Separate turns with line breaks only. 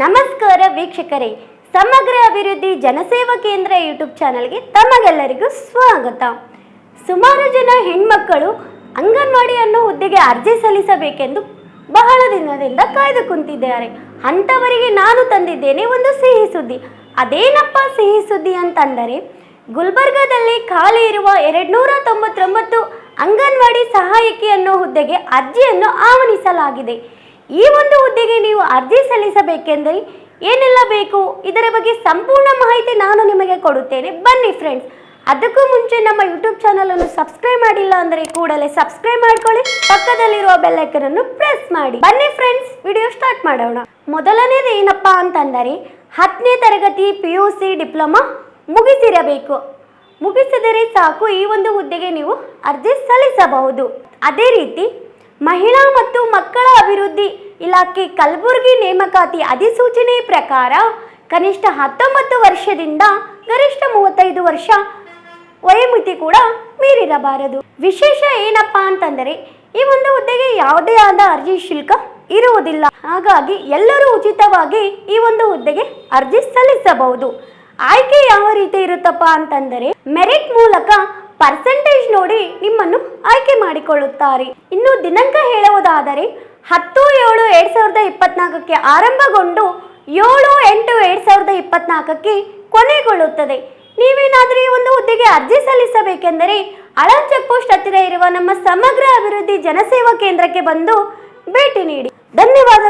ನಮಸ್ಕಾರ ವೀಕ್ಷಕರೇ. ಸಮಗ್ರ ಅಭಿವೃದ್ಧಿ ಜನಸೇವಾ ಕೇಂದ್ರ ಯೂಟ್ಯೂಬ್ ಚಾನಲ್ಗೆ ತಮಗೆಲ್ಲರಿಗೂ ಸ್ವಾಗತ. ಸುಮಾರು ಜನ ಹೆಣ್ಮಕ್ಕಳು ಅಂಗನವಾಡಿ ಅನ್ನೋ ಹುದ್ದೆಗೆ ಅರ್ಜಿ ಸಲ್ಲಿಸಬೇಕೆಂದು ಬಹಳ ದಿನದಿಂದ ಕಾಯ್ದು ಕುಂತಿದ್ದಾರೆ. ಅಂಥವರಿಗೆ ನಾನು ತಂದಿದ್ದೇನೆ ಒಂದು ಸಿಹಿ ಸುದ್ದಿ. ಅದೇನಪ್ಪ ಸಿಹಿ ಸುದ್ದಿ ಅಂತಂದರೆ, ಗುಲ್ಬರ್ಗಾದಲ್ಲಿ ಖಾಲಿ ಇರುವ ಎರಡ್ನೂರ ತೊಂಬತ್ತೊಂಬತ್ತು ಅಂಗನವಾಡಿ ಸಹಾಯಕಿ ಅನ್ನೋ ಹುದ್ದೆಗೆ ಅರ್ಜಿಯನ್ನು ಆಹ್ವಾನಿಸಲಾಗಿದೆ. ಈ ಒಂದು ಹುದ್ದೆಗೆ ನೀವು ಅರ್ಜಿ ಸಲ್ಲಿಸಬೇಕೆಂದರೆ ಏನೆಲ್ಲ ಬೇಕು? ಇದರ ಬಗ್ಗೆ ಸಂಪೂರ್ಣ ಮಾಹಿತಿ ನಾನು ನಿಮಗೆ ಕೊಡುತ್ತೇನೆ. ಬನ್ನಿ ಫ್ರೆಂಡ್ಸ್ ಅದಕ್ಕೂ ಮುಂಚೆ ನಮ್ಮ ಯೂಟ್ಯೂಬ್ ಚಾನಲ್ ಅನ್ನು ಸಬ್ಸ್ಕ್ರೈಬ್ ಮಾಡಿಲ್ಲ ಅಂದರೆ ಕೂಡಲೇ ಸಬ್ಸ್ಕ್ರೈಬ್ ಮಾಡ್ಕೊಳ್ಳಿ. ಪಕ್ಕದಲ್ಲಿರುವ ಬೆಲ್ ಐಕನ್ ಅನ್ನು ಪ್ರೆಸ್ ಮಾಡಿ. ಬನ್ನಿ ಫ್ರೆಂಡ್ಸ್ ವಿಡಿಯೋ ಸ್ಟಾರ್ಟ್ ಮಾಡೋಣ. ಮೊದಲನೇದು ಏನಪ್ಪಾ ಅಂತಂದರೆ, ಹತ್ತನೇ ತರಗತಿ ಪಿ ಯು ಸಿ ಡಿಪ್ಲೊಮಾ ಮುಗಿಸಿರಬೇಕು. ಮುಗಿಸಿದರೆ ಸಾಕು ಈ ಒಂದು ಹುದ್ದೆಗೆ ನೀವು ಅರ್ಜಿ ಸಲ್ಲಿಸಬಹುದು. ಅದೇ ರೀತಿ ಮಹಿಳಾ ಮತ್ತು ಮಕ್ಕಳ ಅಭಿವೃದ್ಧಿ ಇಲಾಖೆ ಕಲಬುರಗಿ ನೇಮಕಾತಿ ಅಧಿಸೂಚನೆ ಪ್ರಕಾರ ಕನಿಷ್ಠ ಹತ್ತೊಂಬತ್ತು ವರ್ಷದಿಂದ ಗರಿಷ್ಠ ಮೂವತ್ತೈದು ವರ್ಷ ವಯೋಮಿತಿ ಕೂಡ ಮೀರಿರಬಾರದು. ವಿಶೇಷ ಏನಪ್ಪಾ ಅಂತಂದರೆ, ಈ ಒಂದು ಹುದ್ದೆಗೆ ಯಾವುದೇ ಆದ ಅರ್ಜಿ ಶುಲ್ಕ ಇರುವುದಿಲ್ಲ. ಹಾಗಾಗಿ ಎಲ್ಲರೂ ಉಚಿತವಾಗಿ ಈ ಒಂದು ಹುದ್ದೆಗೆ ಅರ್ಜಿ ಸಲ್ಲಿಸಬಹುದು. ಆಯ್ಕೆ ಯಾವ ರೀತಿ ಇರುತ್ತಪ್ಪ ಅಂತಂದರೆ, ಮೆರಿಟ್ ಮೂಲಕ ಪರ್ಸೆಂಟೇಜ್ ನೋಡಿ ನಿಮ್ಮನ್ನು ಆಯ್ಕೆ ಮಾಡಿಕೊಳ್ಳುತ್ತಾರೆ. ಇನ್ನು ದಿನಾಂಕ ಹೇಳುವುದಾದರೆ, ಹತ್ತು, ಏಳು, ಎರಡ್ ಸಾವಿರದ ಇಪ್ಪತ್ನಾಲ್ಕಕ್ಕೆ ಆರಂಭಗೊಂಡು ಏಳು, ಎಂಟು, ಎರಡ್ ಸಾವಿರದ ಇಪ್ಪತ್ನಾಲ್ಕಕ್ಕೆ ಕೊನೆಗೊಳ್ಳುತ್ತದೆ. ನೀವೇನಾದರೂ ಈ ಒಂದು ಹುದ್ದೆಗೆ ಅರ್ಜಿ ಸಲ್ಲಿಸಬೇಕೆಂದರೆ ಅಳನ್ ಚೆಕ್ ಪೋಸ್ಟ್ ಹತ್ತಿರ ಇರುವ ನಮ್ಮ ಸಮಗ್ರ ಅಭಿವೃದ್ಧಿ ಜನಸೇವಾ ಕೇಂದ್ರಕ್ಕೆ ಬಂದು ಭೇಟಿ ನೀಡಿ. ಧನ್ಯವಾದಗಳು.